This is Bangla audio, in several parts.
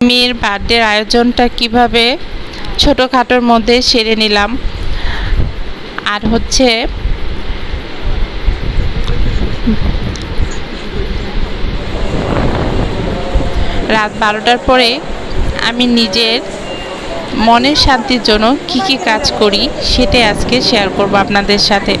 মেয়ের বার্থডের আয়োজনটা কীভাবে ছোটোখাটোর মধ্যে সেরে নিলাম। আর হচ্ছে রাত বারোটার পরে আমি নিজের মনের শান্তির জন্য কি কি কাজ করি সেটাই আজকে শেয়ার করব আপনাদের সাথে।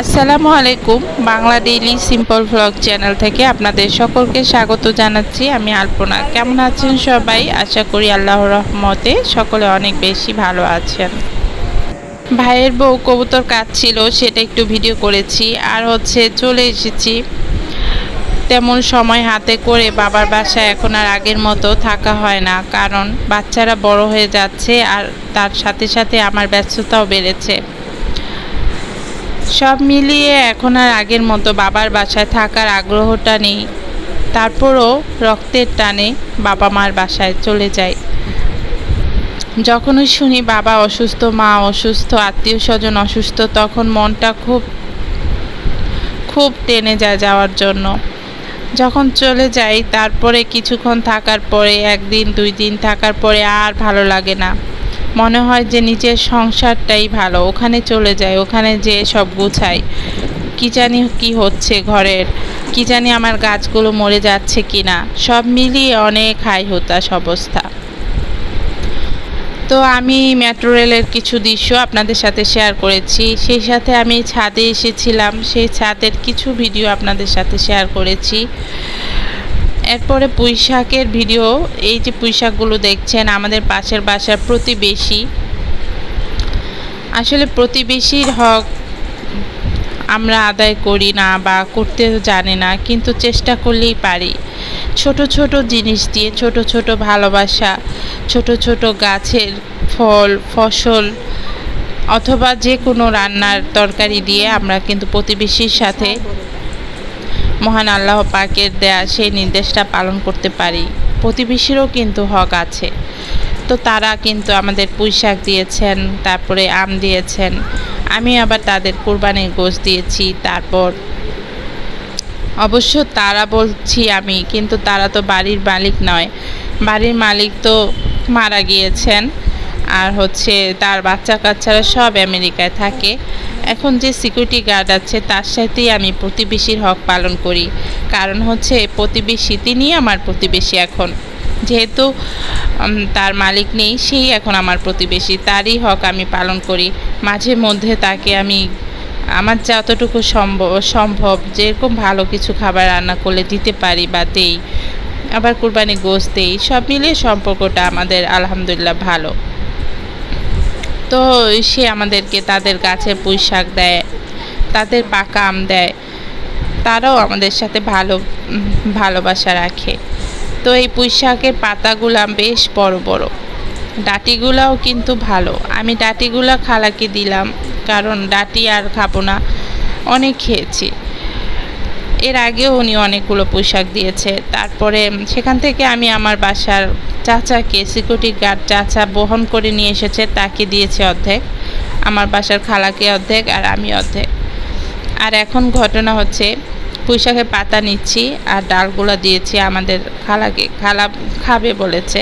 আসসালামু আলাইকুম, Bangla daily simple vlog channel থেকে আপনাদের সকলকে স্বাগত জানাচ্ছি আমি আলপনা। কেমন আছেন সবাই? আশা করি আল্লাহর রহমতে সকলে অনেক বেশি ভালো আছেন। ভাইয়ের বউ কবুতর কাজ ছিল সেটা একটু ভিডিও করেছি। আর হচ্ছে চলে এসেছি। তেমন সময় হাতে করে বাবার বাসায় এখন আর আগের মতো থাকা হয় না, কারণ বাচ্চারা বড় হয়ে যাচ্ছে আর তার সাথে সাথে আমার ব্যস্ততাও বেড়েছে। সব মিলিয়ে এখন আর আগের মতো বাবার বাসায় থাকার আগ্রহটা নেই। তারপরও রক্তের টানে বাবা মার বাসায় চলে যায়। যখনই শুনি বাবা অসুস্থ, মা অসুস্থ, আত্মীয় স্বজন অসুস্থ, তখন মনটা খুব খুব টেনে যায় যাওয়ার জন্য। যখন চলে যাই, তারপরে কিছুক্ষণ থাকার পরে, একদিন, দুই দিন থাকার পরে আর ভালো লাগে না। মনে হয় যে নিজের সংসারটাই ভালো। ওখানে চলে যায়, ওখানে যে সব গুছাই কি জানি কি হচ্ছে ঘরের, কি জানি আমার গাছগুলো মরে যাচ্ছে কি না সব মিলিয়ে অনেক হাই হতাশ অবস্থা। তো আমি মেট্রো রেলের কিছু দৃশ্য আপনাদের সাথে শেয়ার করেছি। সেই সাথে আমি ছাদে এসেছিলাম। সেই ছাদের কিছু ভিডিও আপনাদের সাথে শেয়ার করেছি। এরপরে পুঁই শাকের ভিডিও, এই যে পুঁই শাকগুলো দেখছেন, আমাদের পাশের বাসার প্রতিবেশী। আসলে প্রতিবেশীর হক আমরা আদায় করি না বা করতে জানি না, কিন্তু চেষ্টা করলেই পারি। ছোট ছোট জিনিস দিয়ে, ছোট ছোট ভালোবাসা, ছোট ছোট গাছের ফল, ফসল, অথবা যে কোনো রান্নার তরকারি দিয়ে আমরা কিন্তু প্রতিবেশীর সাথে মহান আল্লাহ পাকের দেয়া সেই নির্দেশটা পালন করতে পারি। প্রতিবেশীরও কিন্তু হক আছে। তো তারা কিন্তু আমাদের পুঁই শাক দিয়েছেন, তারপরে আম দিয়েছেন। আমি আবার তাদের কোরবানির গোশ দিয়েছি, তারপর অবশ্য তারা বলছি আমি, কিন্তু তারা তো বাড়ির মালিক নয়। বাড়ির মালিক তো মারা গিয়েছেন, আর হচ্ছে তার বাচ্চা কাচ্চারা সব আমেরিকায় থাকে। এখন যে সিকিউরিটি গার্ড আছে, তার সাথেই আমি প্রতিবেশীর হক পালন করি। কারণ হচ্ছে প্রতিবেশী তিনি আমার প্রতিবেশী এখন। যেহেতু তার মালিক নেই, সেই এখন আমার প্রতিবেশী। তারই হক আমি পালন করি। মাঝে মধ্যে তাকে আমি, আমার যতটুকু সম্ভব সম্ভব, যেরকম ভালো কিছু খাবার রান্না করলে দিতে পারি বা দেই, আবার কুরবানি গোশ দেই, সব মিলিয়ে সম্পর্কটা আমাদের আলহামদুলিল্লাহ ভালো। তো সে আমাদেরকে তাদের গাছের পুঁই শাক দেয়, তাদের পাকা আম দেয়। তারাও আমাদের সাথে ভালো ভালোবাসা রাখে। তো এই পুঁই শাকের পাতাগুলা বেশ বড় বড়। ডাটিগুলাও কিন্তু ভালো। আমি ডাটিগুলা খালাকে দিলাম, কারণ ডাটি আর খাব না, অনেক খেয়েছি। এর আগেও উনি অনেকগুলো পোশাক দিয়েছে। তারপরে সেখান থেকে আমি আমার বাসার চাচাকে সিকিউরিটি গার্ড চাচা বহন করে নিয়ে এসেছে, তাকে দিয়েছে অর্ধেক। আমার বাসার খালাকে অর্ধেক আর আমি অর্ধেক। আর এখন ঘটনা হচ্ছে পুঁইশাকের পাতা নিচ্ছি আর ডালগুলো দিয়েছি আমাদের খালাকে। খালা খাবে বলেছে।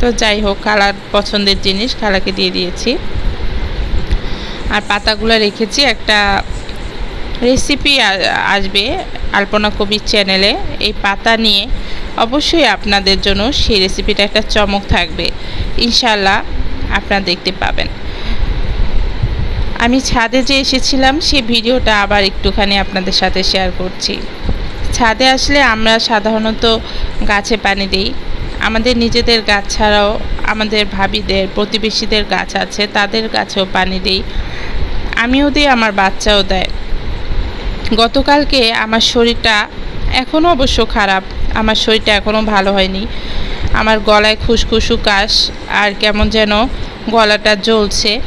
তো যাই হোক, খালার পছন্দের জিনিস খালাকে দিয়ে দিয়েছি। আর পাতাগুলো রেখেছি। একটা রেসিপি আসবে আলপনা কবির চ্যানেলে এই পাতা নিয়ে অবশ্যই আপনাদের জন্য সেই রেসিপিটা একটা চমক থাকবে। ইনশাল্লাহ আপনারা দেখতে পাবেন। আমি ছাদে যে এসেছিলাম সেই ভিডিওটা আবার একটুখানি আপনাদের সাথে শেয়ার করছি। ছাদে আসলে আমরা সাধারণত গাছে পানি দিই। আমাদের নিজেদের গাছ ছাড়াও আমাদের ভাবিদের, প্রতিবেশীদের গাছ আছে, তাদের গাছেও পানি দিই। আমিও দিই, আমার বাচ্চাও দেয়। গতকালকে আমার শরীরটা এখনও অবশ্য খারাপ। আমার শরীরটা এখনও ভালো হয়নি। আমার গলায় খুসখুসু কাশ আর কেমন যেন গলাটা জ্বলছে।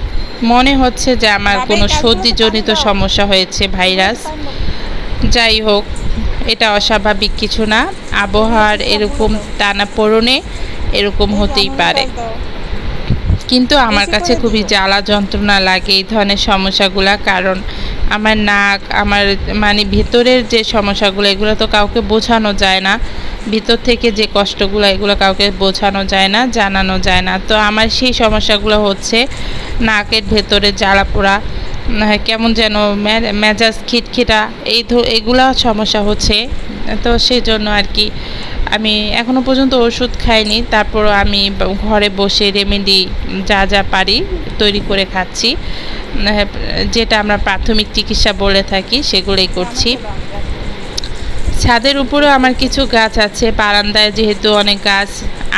মনে হচ্ছে যে আমার কোনো সর্দিজনিত সমস্যা হয়েছে ভাইরাস। যাই হোক এটা অস্বাভাবিক কিছু না। আবহাওয়ার এরকম টানা পড়নে এরকম হতেই পারে। কিন্তু আমার কাছে খুবই জ্বালা যন্ত্রণা লাগে এই ধরনের সমস্যাগুলা কারণ আমার নাক আমার মানে ভেতরের যে সমস্যাগুলো এগুলো তো কাউকে বোঝানো যায় না। ভিতর থেকে যে কষ্টগুলো এগুলো কাউকে বোঝানো যায় না জানানো যায় না। তো আমার সেই সমস্যাগুলো হচ্ছে নাকের ভেতরে জ্বালা পোড়া হ্যাঁ, কেমন যেন মেজাজ খিটখিটা এই এগুলা সমস্যা হচ্ছে। তো সেই জন্য আর কি আমি এখনও পর্যন্ত ওষুধ খাইনি তারপর আমি ঘরে বসে রেমেডি যা যা পারি তৈরি করে খাচ্ছি। হ্যাঁ, যেটা আমরা প্রাথমিক চিকিৎসা বলে থাকি সেগুলোই করছি। ছাদের উপরেও আমার কিছু গাছ আছে বারান্দায় যেহেতু অনেক গাছ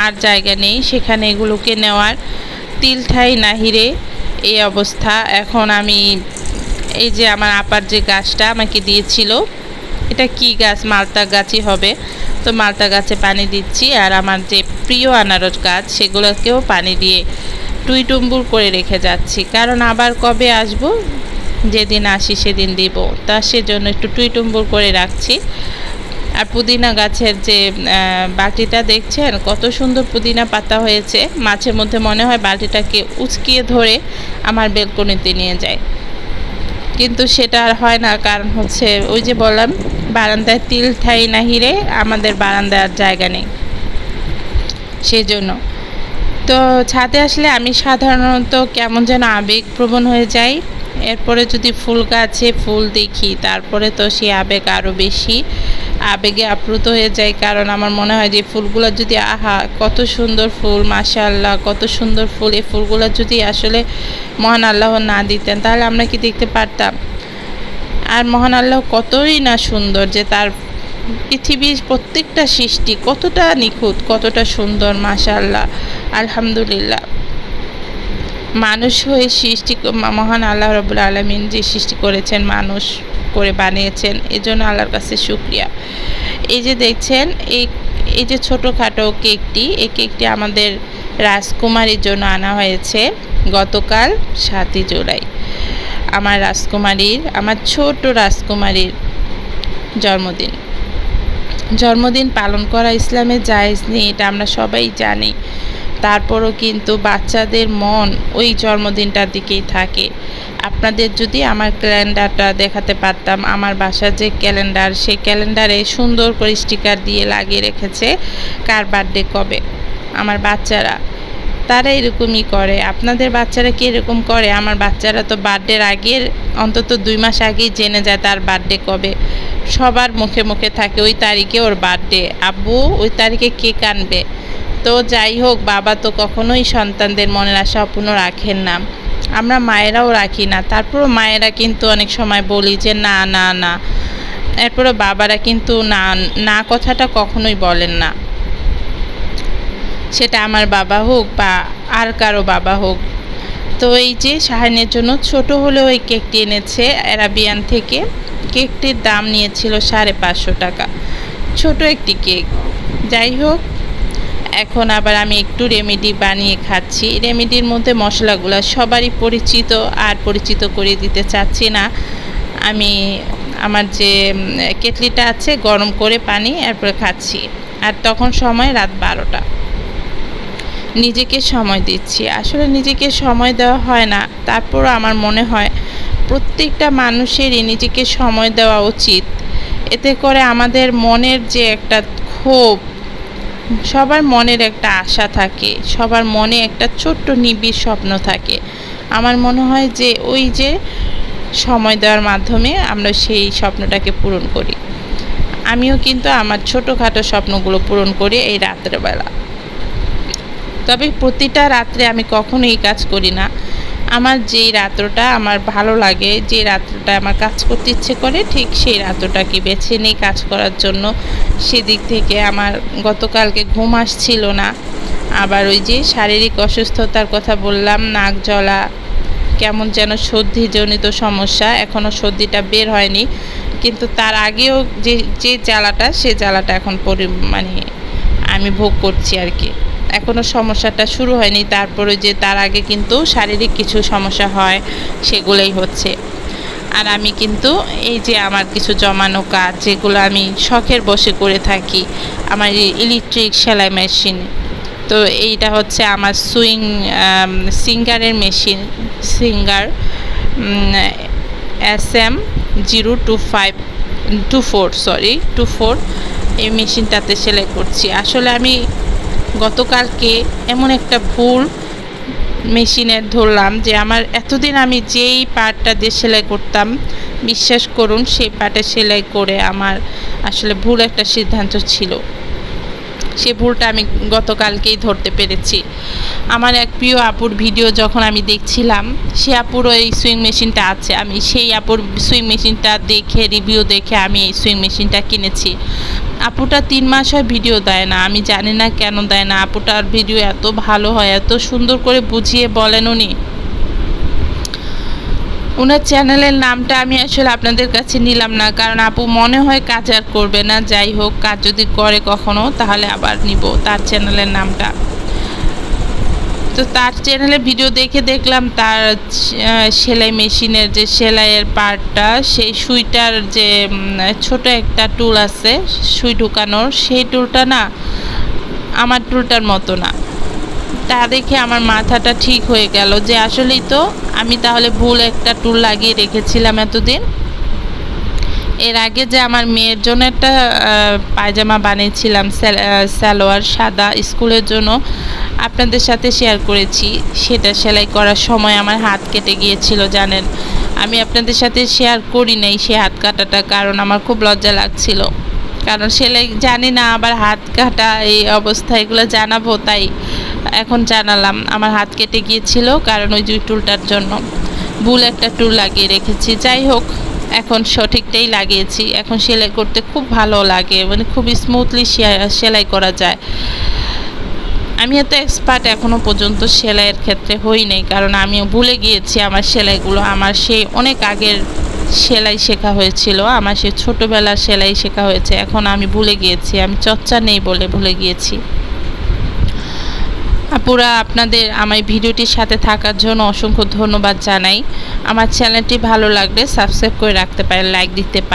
আর জায়গা নেই সেখানে এগুলোকে নেওয়ার তিল ঠাই নাহিরে এই অবস্থা। এখন আমি এই যে আমার আপার যে গাছটা আমাকে দিয়েছিল এটা কি গাছ? মালতা গাছই হবে। তো মালতা গাছে পানি দিচ্ছি আর আমার যে প্রিয় আনারস গাছ, সেগুলোকেও পানি দিয়ে টুই টুম্বুর করে রেখে যাচ্ছি। কারণ আবার কবে আসব? যেদিন আসি সেদিন দিব। তা সেজন্য একটু টুই টুম্বুর করে রাখছি। আর পুদিনা গাছের যে বাটিটা দেখছেন? কত সুন্দর পুদিনা পাতা হয়েছে। মাঝে মধ্যে মনে হয় বাটিটাকে উচকিয়ে ধরে আমার বেলকনিতে নিয়ে যায়। কিন্তু সেটা আর হয় না, কারণ হচ্ছে ওই যে বললাম, বারান্দায় তিল ঠাই নাহিরে আমাদের বারান্দায় আর জায়গা নেই। সেজন্য। তো ছাদে আসলে আমি সাধারণত কেমন যেন আবেগপ্রবণ হয়ে যাই। এরপরে যদি ফুল গাছে ফুল দেখি, তারপরে তো সেই আবেগ আরও বেশি। আবেগে আপ্লুত হয়ে যায়, কারণ আমার মনে হয় যে ফুলগুলো যদি, আহা, কত সুন্দর ফুল, মাশাআল্লাহ, কত সুন্দর ফুল। এই ফুলগুলো যদি আসলে মহান আল্লাহ না দিতেন, তাহলে আমরা কি দেখতে পারতাম? আর মহান আল্লাহ কতই না সুন্দর যে তার পৃথিবীর প্রত্যেকটা সৃষ্টি কতটা নিখুঁত, কতটা সুন্দর, মাশাআল্লাহ, আলহামদুলিল্লাহ। মানুষ হয়ে সৃষ্টি মহান আল্লাহ রবুল আলমিন যে সৃষ্টি করেছেন, মানুষ করে বানিয়েছেন এই জন্য আল্লাহর কাছে শুক্রিয়া। এই যে দেখছেন, এই এই যে ছোটোখাটো কেকটি, এই কেকটি আমাদের রাজকুমারীর জন্য আনা হয়েছে গতকাল সাতই জুলাই। আমার রাজকুমারীর, আমার ছোট রাজকুমারীর জন্মদিন। জন্মদিন পালন করা ইসলামে জায়েজ নেই, এটা আমরা সবাই জানি। তারপরও কিন্তু বাচ্চাদের মন ওই জন্মদিনটার দিকেই থাকে। আপনাদের যদি আমার ক্যালেন্ডারটা দেখাতে পারতাম, আমার বাসার যে ক্যালেন্ডার, সেই ক্যালেন্ডারে সুন্দর করে স্টিকার দিয়ে লাগিয়ে রেখেছে কার বার্থডে কবে? আমার বাচ্চারা, তারা এরকমই করে। আপনাদের বাচ্চারা কি এরকম করে? আমার বাচ্চারা তো বার্থডের আগের, অন্তত দুই মাস আগেই জেনে যায় তার বার্থডে কবে। সবার মুখে মুখে থাকে, ওই তারিখে ওর বার্থডে। আব্বু, ওই তারিখে কেক আনবে। তো যাই হোক, বাবা তো কখনোই সন্তানদের মনের আশা অপূর্ণ রাখেন না। আমরা মায়েরাও রাখি না। তারপরও মায়েরা কিন্তু অনেক সময় বলি যে, না না না। এরপরে বাবারা কিন্তু না না কথাটা কখনোই বলেন না। সেটা আমার বাবা হোক বা আর কারও বাবা হোক। তো এই যে শাহানের জন্য ছোট হলেও এই কেকটি এনেছে। অ্যারাবিয়ান থেকে কেকটির দাম নিয়েছিল সাড়ে পাঁচশো টাকা। ছোট একটি কেক। যাই হোক এখন আবার আমি একটু রেমেডি বানিয়ে খাচ্ছি। রেমেডির মধ্যে মশলাগুলো সবারই পরিচিত, আর পরিচিত করে দিতে চাচ্ছি না। আমি আমার যে কেটলিটা আছে, গরম করে পানি, এরপরে খাচ্ছি। আর তখন সময় রাত বারোটা। নিজেকে সময় দিচ্ছি। আসলে নিজেকে সময় দেওয়া হয় না। তারপরও আমার মনে হয়, প্রত্যেকটা মানুষেরই নিজেকে সময় দেওয়া উচিত। এতে করে আমাদের মনের যে একটা ক্ষোভ সবার মনের একটা আশা থাকে, সবার মনে একটা ছোট্ট নিবিড় স্বপ্ন থাকে। আমার মনে হয় যে ওই যে সময় দেওয়ার মাধ্যমে আমরা সেই স্বপ্নটাকে পূরণ করি। আমিও কিন্তু আমার ছোটোখাটো স্বপ্নগুলো পূরণ করি এই রাত্রেবেলা। তবে প্রতিটা রাত্রে আমি কখনো এই কাজ করি না। আমার যেই রাত্রটা আমার ভালো লাগে, যে রাত্রটা আমার কাজ করতে ইচ্ছে করে, ঠিক সেই রাত্রটাকে বেছে নিই কাজ করার জন্য সেদিক থেকে আমার গতকালকে ঘুম আসছিল না। আবার ওই যে শারীরিক অসুস্থতার কথা বললাম, নাক জ্বলা, কেমন যেন সর্দিজনিত সমস্যা এখনও সর্দিটা বের হয়নি। কিন্তু তার আগেও যে যে জ্বালাটা, সে জ্বালাটা এখন পরি মানে আমি ভোগ করছি আর কি। এখনও সমস্যাটা শুরু হয়নি। তারপরে যে তার আগে কিন্তু শারীরিক কিছু সমস্যা হয়, সেগুলোই হচ্ছে। আর আমি কিন্তু এই যে আমার কিছু জমানো কাজ, যেগুলো আমি শখের বসে করে থাকি, আমার ইলেকট্রিক সেলাই মেশিন তো এইটা হচ্ছে আমার সুইং সিঙ্গারের machine Singer S M zero two five two four sorry two four এই মেশিনটাতে সেলাই করছি। আসলে আমি গতকালকে এমন একটা ভুল মেশিনে ধরলাম যে আমার এতদিন আমি যেই পাটটা দিয়ে সেলাই করতাম, বিশ্বাস করুন, সেই পাটে সেলাই করে আমার আসলে ভুল একটা সিদ্ধান্ত ছিল। সে ভুলটা আমি গতকালকেই ধরতে পেরেছি। আমার এক প্রিয় আপুর ভিডিও যখন আমি দেখছিলাম, সে আপুর এই সুইং মেশিনটা আছে। আমি সেই আপুর সুইং মেশিনটা দেখে, রিভিউ দেখে আমি এই সুইং মেশিনটা কিনেছি। আপুটা তিন মাস হয় ভিডিও দেয় না, আমি জানি না কেন দেয় না। আপুটার ভিডিও এত ভালো হয়, এত সুন্দর করে বুঝিয়ে বলেন উনি। ওনার চ্যানেলের নামটা আমি আসলে আপনাদের কাছে নিলাম না, কারণ আপু মনে হয় কাজ আর করবে না। যাই হোক, কাজ যদি করে কখনো, তাহলে আবার নিব তার চ্যানেলের নামটা। তো তার চ্যানেলে ভিডিও দেখে দেখলাম তার সেলাই মেশিনের যে সেলাইয়ের পার্টটা, সেই সুইটার যে ছোট একটা টুল আছে, সুই ঢুকানোর, সেই টুলটা না, আমার টুলটার মতো না। তা দেখে আমার মাথাটা ঠিক হয়ে গেল যে আসলেই তো আমি তাহলে ভুল একটা টুল লাগিয়ে রেখেছিলাম এতদিন। এর আগে যে আমার মেয়ের জন্য একটা পায়জামা বানিয়েছিলাম সালোয়ার সাদা স্কুলের জন্য, আপনাদের সাথে শেয়ার করেছি। সেটা সেলাই করার সময় আমার হাত কেটে গিয়েছিল, জানেন। আমি আপনাদের সাথে শেয়ার করি নাই সেই হাত কাটাটা, কারণ আমার খুব লজ্জা লাগছিল। কারণ সেলাই জানি না আবার হাত কাটা এই অবস্থা, এগুলো জানাব, তাই এখন জানালাম। আমার হাত কেটে গিয়েছিল কারণ ওই দুই টুলটার জন্য। ভুল একটা টুল লাগিয়ে রেখেছি। যাই হোক, এখন সঠিকটাই লাগিয়েছি। এখন সেলাই করতে খুব ভালো লাগে মানে খুব স্মুথলি সেলাই করা যায়। আমি এত এক্সপার্ট এখনও পর্যন্ত সেলাইয়ের ক্ষেত্রে হই নাই, কারণ আমি ভুলে গিয়েছি আমার সেলাইগুলো। আমার সেই অনেক আগের সেলাই শেখা হয়েছিল, আমার সে ছোটোবেলার সেলাই শেখা হয়েছে, এখন আমি ভুলে গিয়েছি, আমি চর্চা নেই বলে ভুলে গিয়েছি। আপুরা, আপনাদের আমার ভিডিওটির সাথে থাকার জন্য অসংখ্য ধন্যবাদ জানাই। আমার চ্যানেলটি ভালো লাগলে সাবস্ক্রাইব করে রাখতে পারেন, লাইক দিতে পারেন।